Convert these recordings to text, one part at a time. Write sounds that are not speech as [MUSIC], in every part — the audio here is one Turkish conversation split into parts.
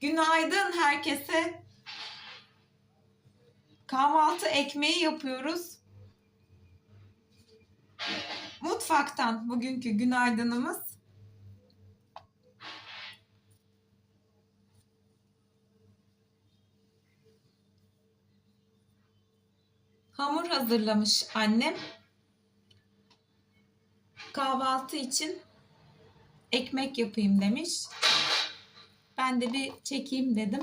Günaydın herkese. Kahvaltı ekmeği yapıyoruz. Mutfaktan bugünkü günaydınımız. Hamur hazırlamış annem. Kahvaltı için ekmek yapayım demiş. Ben de bir çekeyim dedim.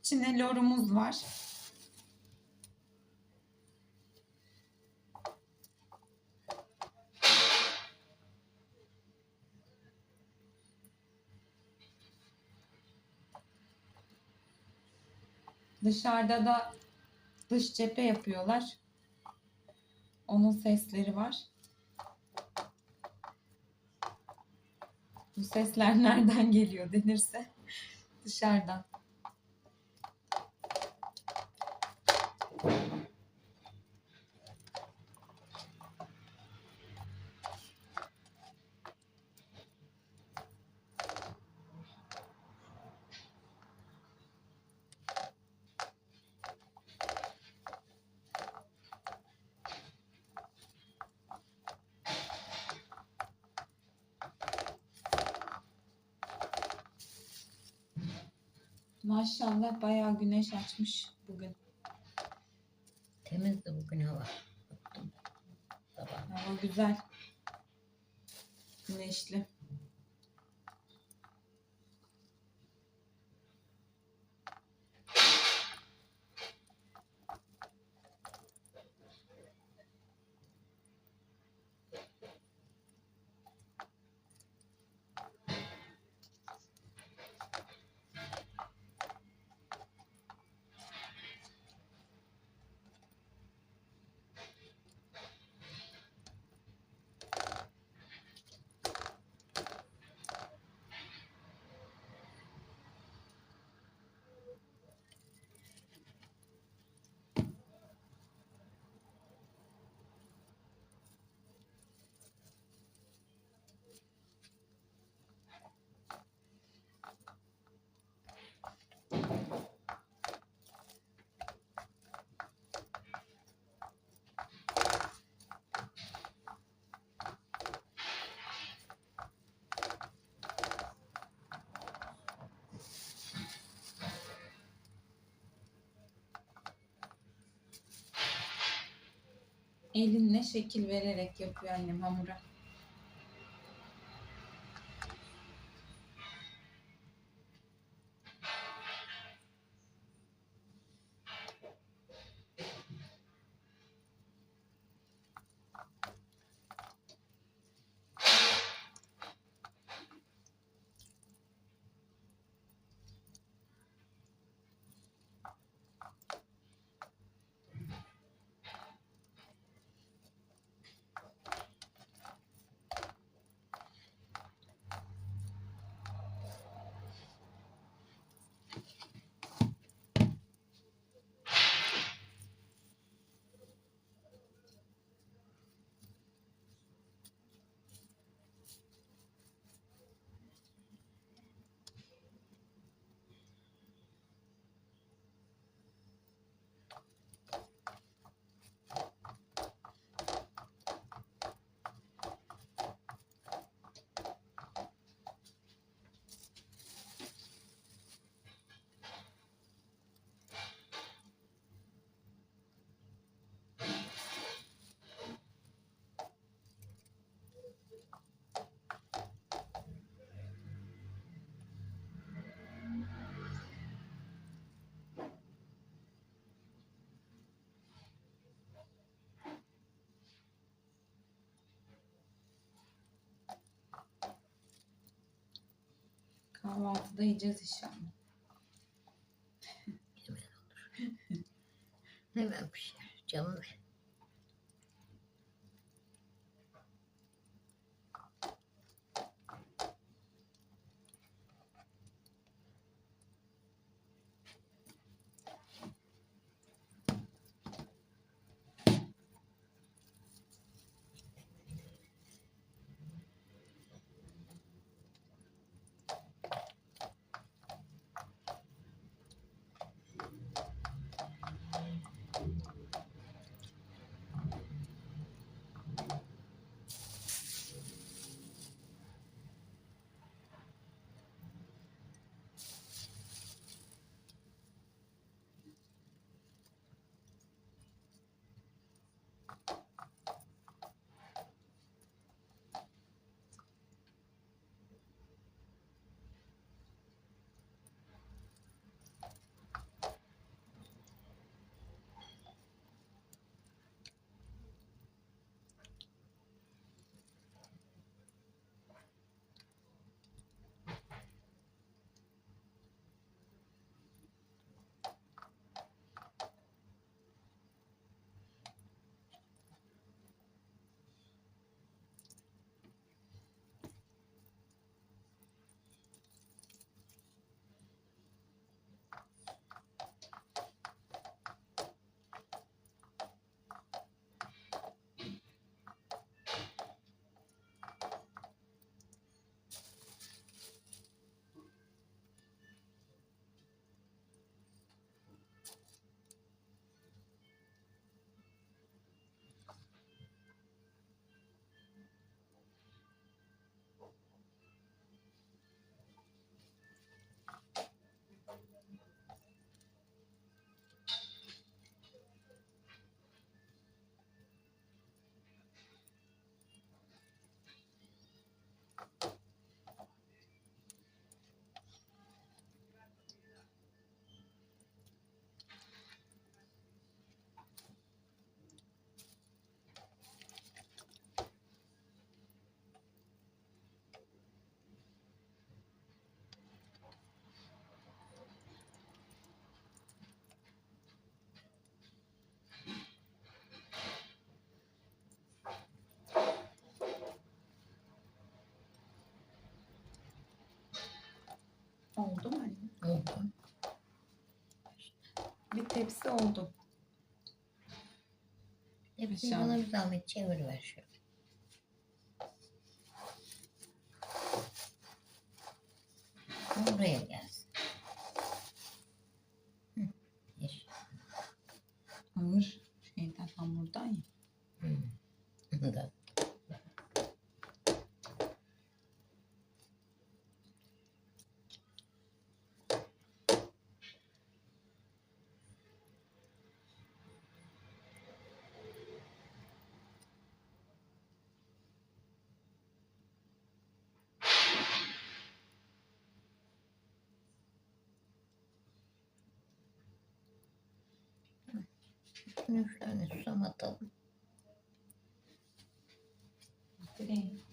İçine lorumuz var. Dışarıda da dış cephe yapıyorlar. Onun sesleri var. Bu sesler [LAUGHS] nereden geliyor denirse dışarıdan. Maşallah bayağı güneş açmış bugün. Temizdi bugün hava. Baktım. Sabah. Hava güzel. Güneşli. Elinle şekil vererek yapıyor annem hamura. Kahvaltıda yiyeceğiz inşallah. Hemen olur. Hemen pişer. Canım tepsi oldu. Hepsini Aşağı. bana bir zahmet çeviriver şöyle. Buraya gelsin. Üç tane susam atalım. Direkt.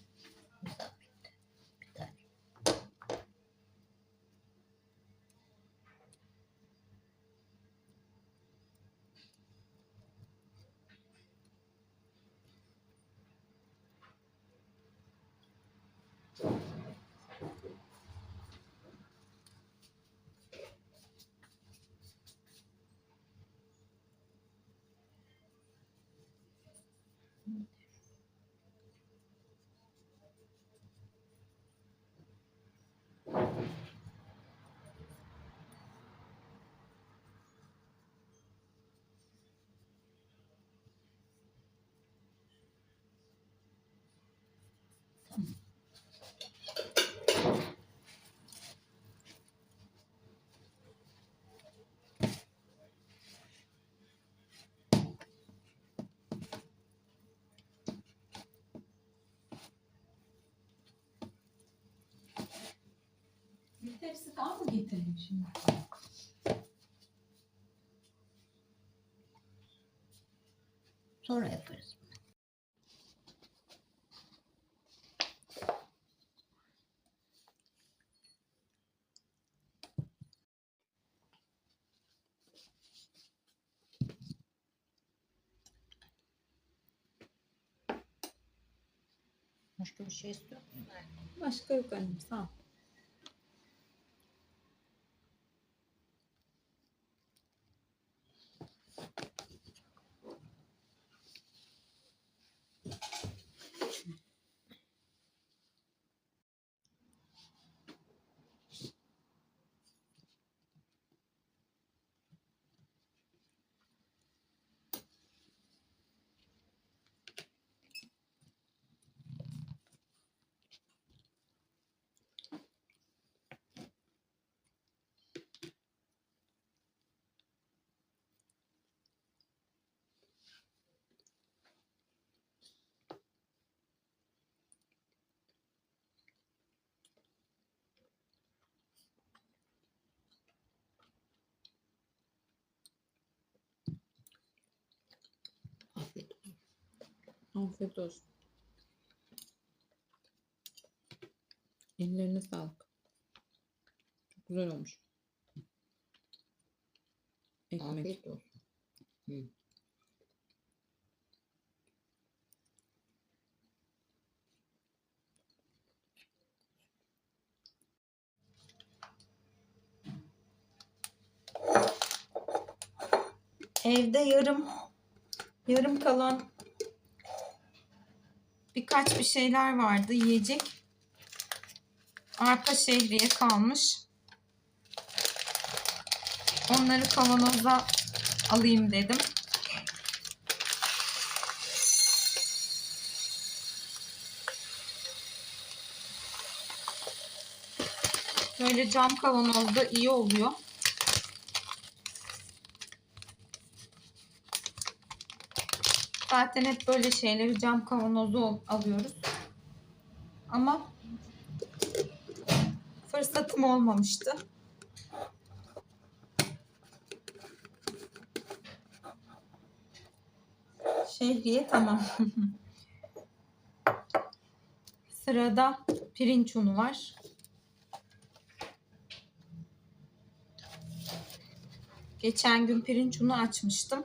Bir tepsi daha mı getirelim şimdi? Sonra yaparız. Başka bir şey istiyor musun? Başka yok annem sağ ol. Afiyet olsun. Afiyet olsun. Ellerine sağlık. Çok güzel olmuş. Ekmek. Afiyet olsun. Hı. Evde yarım yarım kalan birkaç bir şeyler vardı yiyecek. Arpa şehriye kalmış. Onları kavanoza alayım dedim. Böyle cam kavanozda iyi oluyor. Zaten hep böyle şeyleri cam kavanozu alıyoruz. Ama fırsatım olmamıştı. Şehriye tamam. [LAUGHS] Sırada pirinç unu var. Geçen gün pirinç unu açmıştım.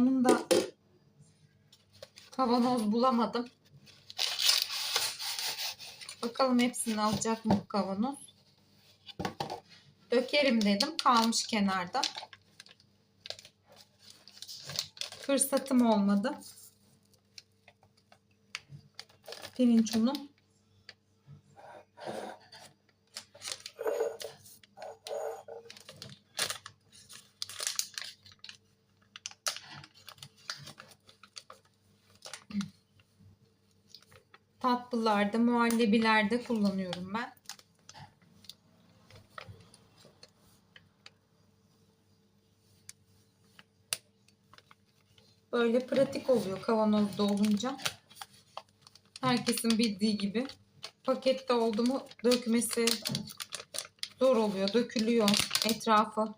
Onun da kavanoz bulamadım. Bakalım hepsini alacak mı bu kavanoz? Dökerim dedim. Kalmış kenarda. Fırsatım olmadı. Pirinç unu. Tatlılarda, muhallebilerde kullanıyorum ben. Böyle pratik oluyor kavanozda olunca. Herkesin bildiği gibi. Pakette oldu mu dökmesi zor oluyor. Dökülüyor etrafa.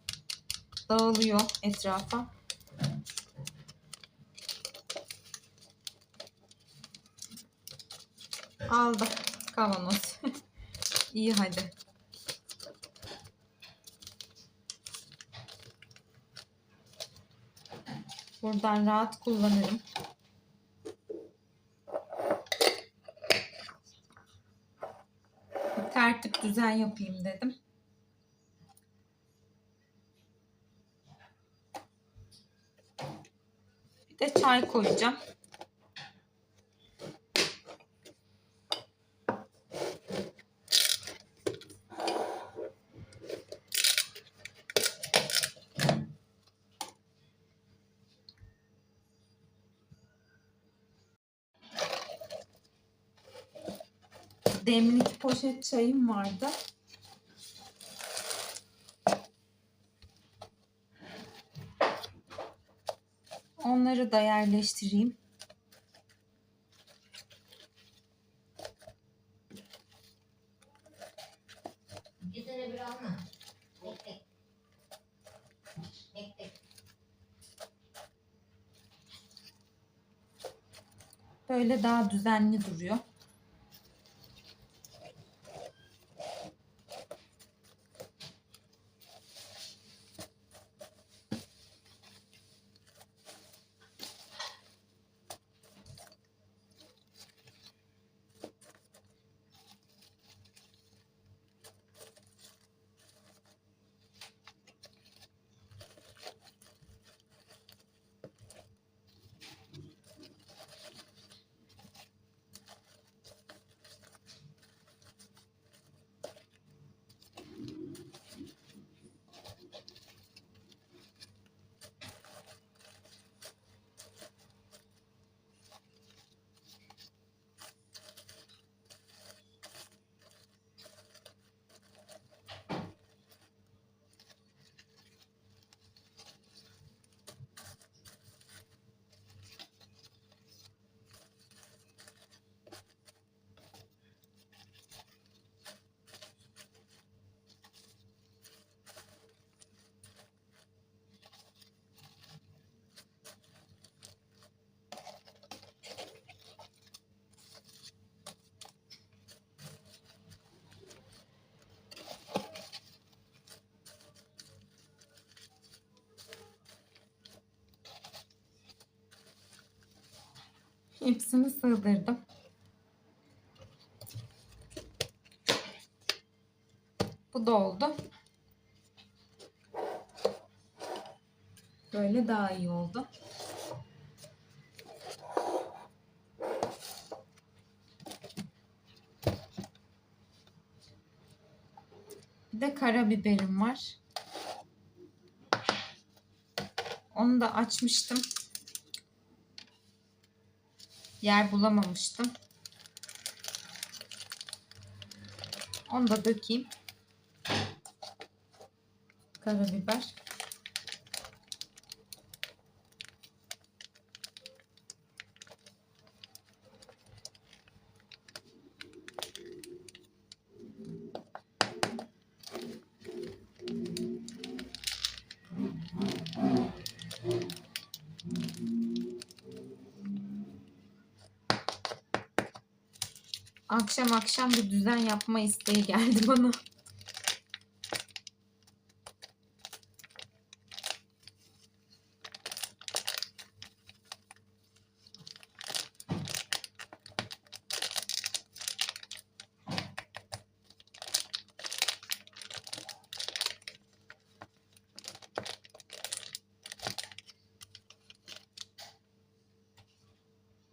Dağılıyor etrafa. Aldım kavanoz. [LAUGHS] İyi hadi. Buradan rahat kullanırım. Bir tertip düzen yapayım dedim. Bir de çay koyacağım. Demlik poşet çayım vardı. Onları da yerleştireyim. Böyle daha düzenli duruyor. Hepsini sığdırdım. Bu da oldu. Böyle daha iyi oldu. Bir de karabiberim var. Onu da açmıştım. Yer bulamamıştım. Onu da dökeyim. Karabiber. Akşam akşam bir düzen yapma isteği geldi [LAUGHS] bana.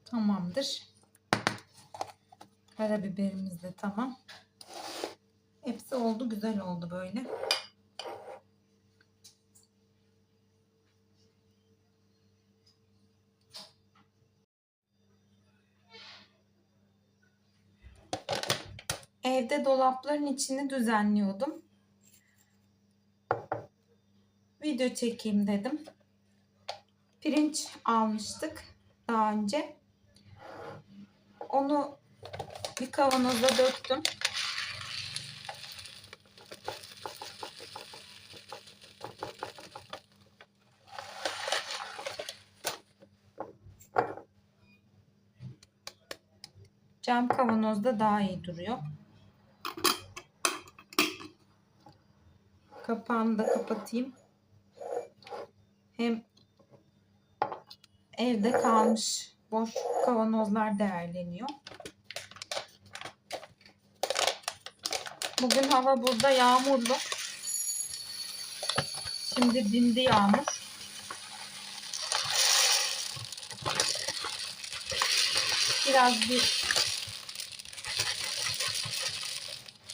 Tamamdır. Karabiberimiz de tamam. Hepsi oldu. Güzel oldu böyle. Evde dolapların içini düzenliyordum. Video çekeyim dedim. Pirinç almıştık daha önce. Onu bir kavanoza döktüm. Cam kavanozda daha iyi duruyor. Kapağını da kapatayım. Hem evde kalmış boş kavanozlar değerleniyor. Bugün hava burada yağmurlu. Şimdi dindi yağmur. Biraz bir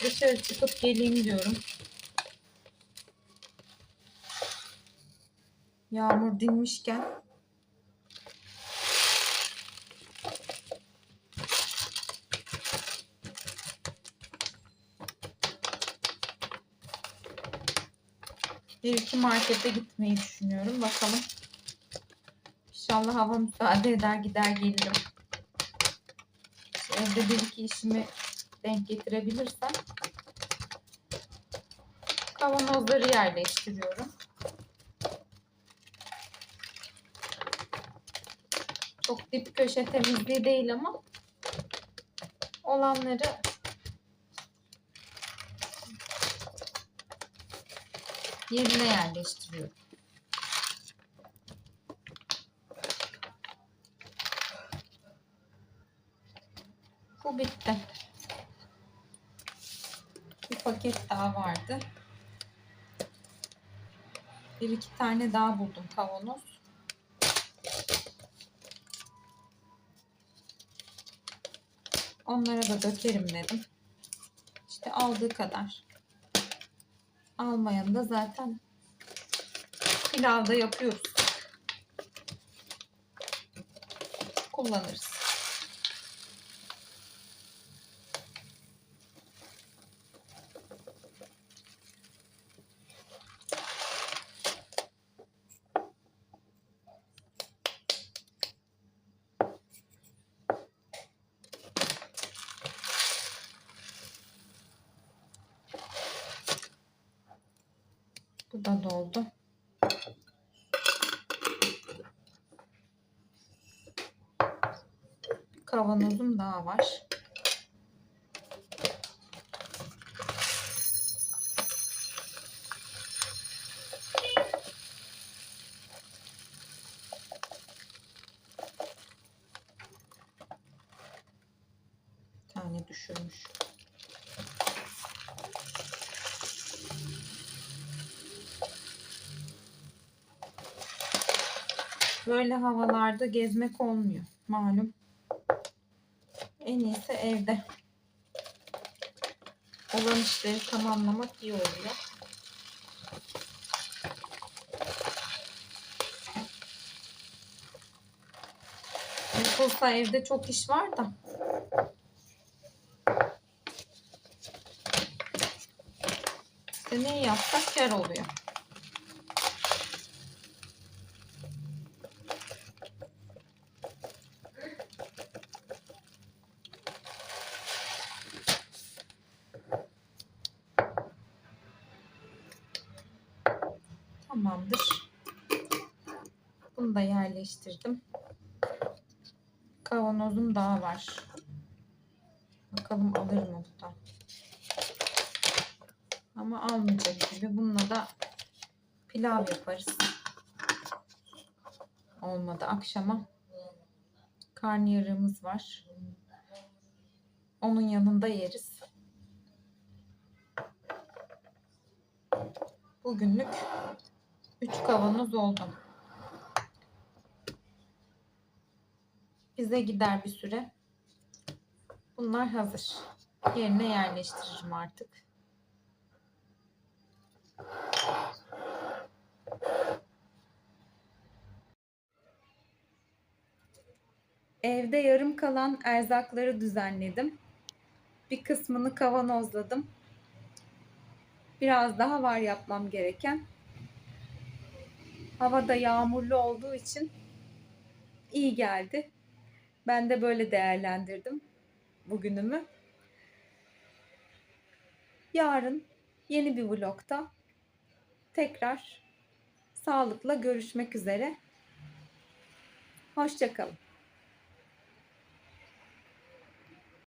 dışarı çıkıp geleyim diyorum. Yağmur dinmişken bir iki markete gitmeyi düşünüyorum. Bakalım. İnşallah hava müsaade eder gider gelirim. Evde bir iki işimi denk getirebilirsem kavanozları yerleştiriyorum. Çok dip köşe temizliği değil ama olanları yerine yerleştiriyorum. Bu bitti. Bir paket daha vardı. Bir iki tane daha buldum kavanoz. Onlara da dökerim dedim. İşte aldığı kadar. Almayan da zaten pilavda yapıyoruz. Kullanırız. Bu da doldu. Kavanozum daha var. Bir tane düşürmüş. Böyle havalarda gezmek olmuyor. Malum. En iyisi evde. Olan işleri tamamlamak iyi oluyor. Yapılsa evde çok iş var da. İşte neyi yapsak kar oluyor. Tamamdır. Bunu da yerleştirdim. Kavanozum daha var. Bakalım alır mı bu da. Ama almayacak gibi. Bununla da pilav yaparız. Olmadı akşama. Karnıyarığımız var. Onun yanında yeriz. Bugünlük 3 kavanoz oldu. Bize gider bir süre. Bunlar hazır. Yerine yerleştiririm artık. Evde yarım kalan erzakları düzenledim. Bir kısmını kavanozladım. Biraz daha var yapmam gereken. Hava da yağmurlu olduğu için iyi geldi. Ben de böyle değerlendirdim bugünümü. Yarın yeni bir vlogta tekrar sağlıkla görüşmek üzere. Hoşçakalın.